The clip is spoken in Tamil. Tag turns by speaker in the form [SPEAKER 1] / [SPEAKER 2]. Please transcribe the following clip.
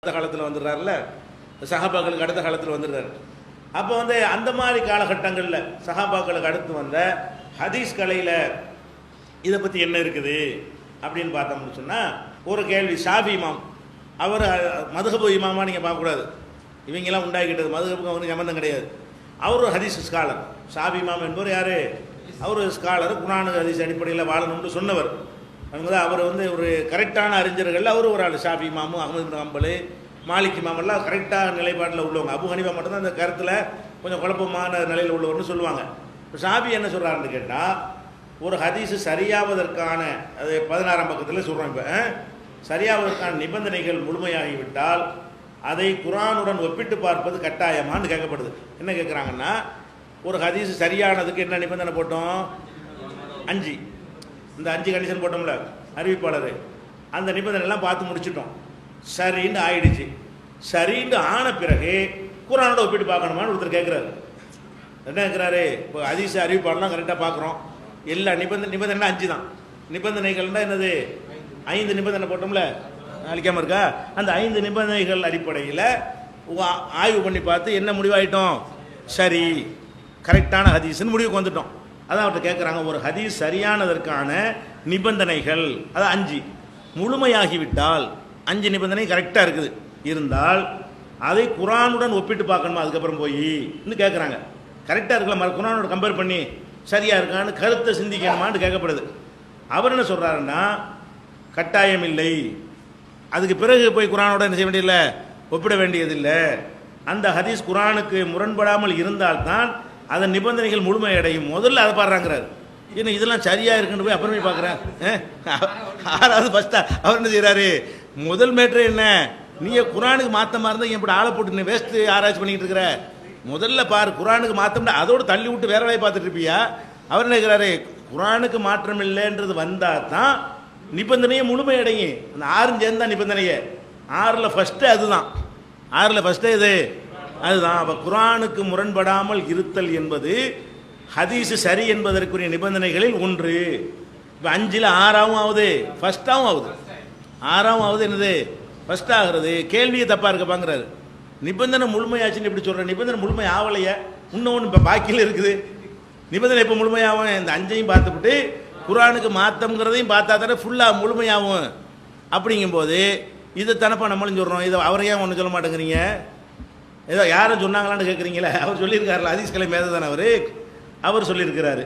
[SPEAKER 1] அடுத்த காலத்தில் வந்துடுறாருல சஹாபாக்களுக்கு அடுத்த காலத்தில் வந்துடுறாரு. அப்போ வந்து அந்த மாதிரி காலகட்டங்களில் சஹாபாக்களுக்கு அடுத்து வந்த ஹதீஸ் கலையில் இதை பற்றி என்ன இருக்குது? அப்படின்னு பார்த்தோம்னு சொன்னால் ஒரு கேள்வி ஷாஃபி இமாம். அவர் மதுகபு இமாமா நீங்கள் பார்க்கக்கூடாது. இவங்கெல்லாம் உண்டாக்கிட்டது மதுகபுக்கு அவருக்கு சம்மந்தம் கிடையாது. அவர் ஒரு ஹதீஸ் ஸ்காலர் ஷாஃபி இமாம் என்பவர் யார்? அவர் ஒரு ஸ்காலர் குரானு ஹதீஸ் அடிப்படையில் வாழணும்னு சொன்னவர். அவங்க அவர் வந்து ஒரு கரெக்டான அறிஞர்கள். அவர் ஒரு ஆள். ஷாஃபி மாமு அகமது பின் மாலிக் மாமெல்லாம் கரெக்டாக நிலைப்பாட்டில் உள்ளவங்க. அபு ஹனிஃபா மட்டும்தான் அந்த கருத்தில் கொஞ்சம் குழப்பமான நிலையில் உள்ளவர்னு சொல்லுவாங்க. இப்போ ஷாஃபி என்ன சொல்கிறாருன்னு கேட்டால் ஒரு ஹதீஸு சரியாவதற்கான அது பதினாறாம் பக்கத்தில் சொல்கிறோம் இப்போ சரியாவதற்கான நிபந்தனைகள் முழுமையாகிவிட்டால் அதை குரானுடன் ஒப்பிட்டு பார்ப்பது கட்டாயமானு கேட்கப்படுது. என்ன கேட்குறாங்கன்னா ஒரு ஹதீஸ் சரியானதுக்கு என்ன நிபந்தனை போட்டோம்? அஞ்சு. இந்த அஞ்சு கண்டிஷன் போட்டோம்ல அறிவிப்பாளர். அந்த நிபந்தனைலாம் பார்த்து முடிச்சிட்டோம். சரின்னு ஆயிடுச்சு. சரின்னு ஆன பிறகு குரானோட ஒப்பிட்டு பார்க்கணுமான்னு ஒருத்தர் கேட்குறாரு என்ன கேட்குறாரு இப்போ அதிச அறிவிப்பாளர்லாம் கரெக்டாக பார்க்குறோம். எல்லா நிபந்தனை நிபந்தனை அஞ்சு தான் நிபந்தனைகள்னா என்னது? ஐந்து நிபந்தனை போட்டோம்ல. அழிக்காமல் இருக்கா? அந்த ஐந்து நிபந்தனைகள் அடிப்படையில் ஆய்வு பண்ணி பார்த்து என்ன முடிவாயிட்டோம்? சரி. கரெக்டான ஹதீஸ்ன்னு முடிவுக்கு வந்துட்டோம். அதான் அவர்கிட்ட கேட்குறாங்க ஒரு ஹதீஸ் சரியானதற்கான நிபந்தனைகள். அது அஞ்சு. முழுமையாகிவிட்டால் அஞ்சு நிபந்தனை கரெக்டாக இருக்குது. இருந்தால் அதை குரானுடன் ஒப்பிட்டு பார்க்கணுமா? அதுக்கப்புறம் போய் இன்னும் கேட்குறாங்க கரெக்டாக இருக்கலாம் மறு குரானோட கம்பேர் பண்ணி சரியாக இருக்கான்னு கருத்தை சிந்திக்கணுமான்னு கேட்கப்படுது அவர் என்ன சொல்கிறாருன்னா கட்டாயம் இல்லை. அதுக்கு பிறகு போய் குரானோட என்ன செய்ய வேண்டியதில்லை? ஒப்பிட வேண்டியதில்லை. அந்த ஹதீஸ் குரானுக்கு முரண்படாமல் இருந்தால்தான் அதன் நிபந்தனைகள் முழுமையடையும். முதல்ல அதை பாடுறாங்கிறார். என்ன இதெல்லாம் சரியா இருக்குன்னு போய் அப்புறமே பார்க்குறேன். ஆறாவது ஃபஸ்ட்டா அவர் என்ன செய்கிறாரு முதல் மேட்ரு என்ன? நீயே குரானுக்கு மாத்தமா இருந்தா எப்படி ஆளை போட்டு நீ ஆராய்ச்சி பண்ணிட்டு இருக்கிற. முதல்ல பாரு குரானுக்கு மாத்தம்னா அதோடு தள்ளி விட்டு வேற வேலையை பார்த்துட்டு இருப்பியா? அவர் என்ன குரானுக்கு மாற்றம் இல்லைன்றது வந்தால் தான் நிபந்தனையை முழுமையடையும். அந்த ஆறும் சேர்ந்தா நிபந்தனையை. ஆறில் ஃபஸ்ட்டு அதுதான் ஆறில் ஃபஸ்ட்டு இது அதுதான். அப்போ குரானுக்கு முரண்படாமல் இருத்தல் என்பது ஹதீஸ் சரி என்பதற்குரிய நிபந்தனைகளில் ஒன்று. இப்போ அஞ்சில் ஆறாவும் ஆகுது ஃபஸ்ட்டாகவும் ஆகுது ஆறாவும் ஆகுது என்னது? ஃபஸ்ட் ஆகிறது. கேள்வியை தப்பாக இருக்கப்பாங்கிறாரு நிபந்தனை முழுமையாச்சுன்னு எப்படி சொல்கிறேன் நிபந்தனை முழுமை ஆகலையே ஒன்று இப்போ பாக்கியில் இருக்குது. நிபந்தனை இப்போ முழுமையாகும்? இந்த அஞ்சையும் பார்த்துவிட்டு குரானுக்கு மாத்தம்ங்கிறதையும் பார்த்தா தானே ஃபுல்லாக முழுமையாகும். அப்படிங்கும்போது இதை தானப்பா நம்மளும் சொல்கிறோம் இதை அவரையும் ஏன் ஒன்று சொல்ல மாட்டேங்கிறீங்க? ஏதோ யாரும் சொன்னாங்களான்னு கேட்குறீங்களே அவர் சொல்லியிருக்காருல ஹதீஸ் கலை அவர்? அவர் சொல்லியிருக்கிறாரு.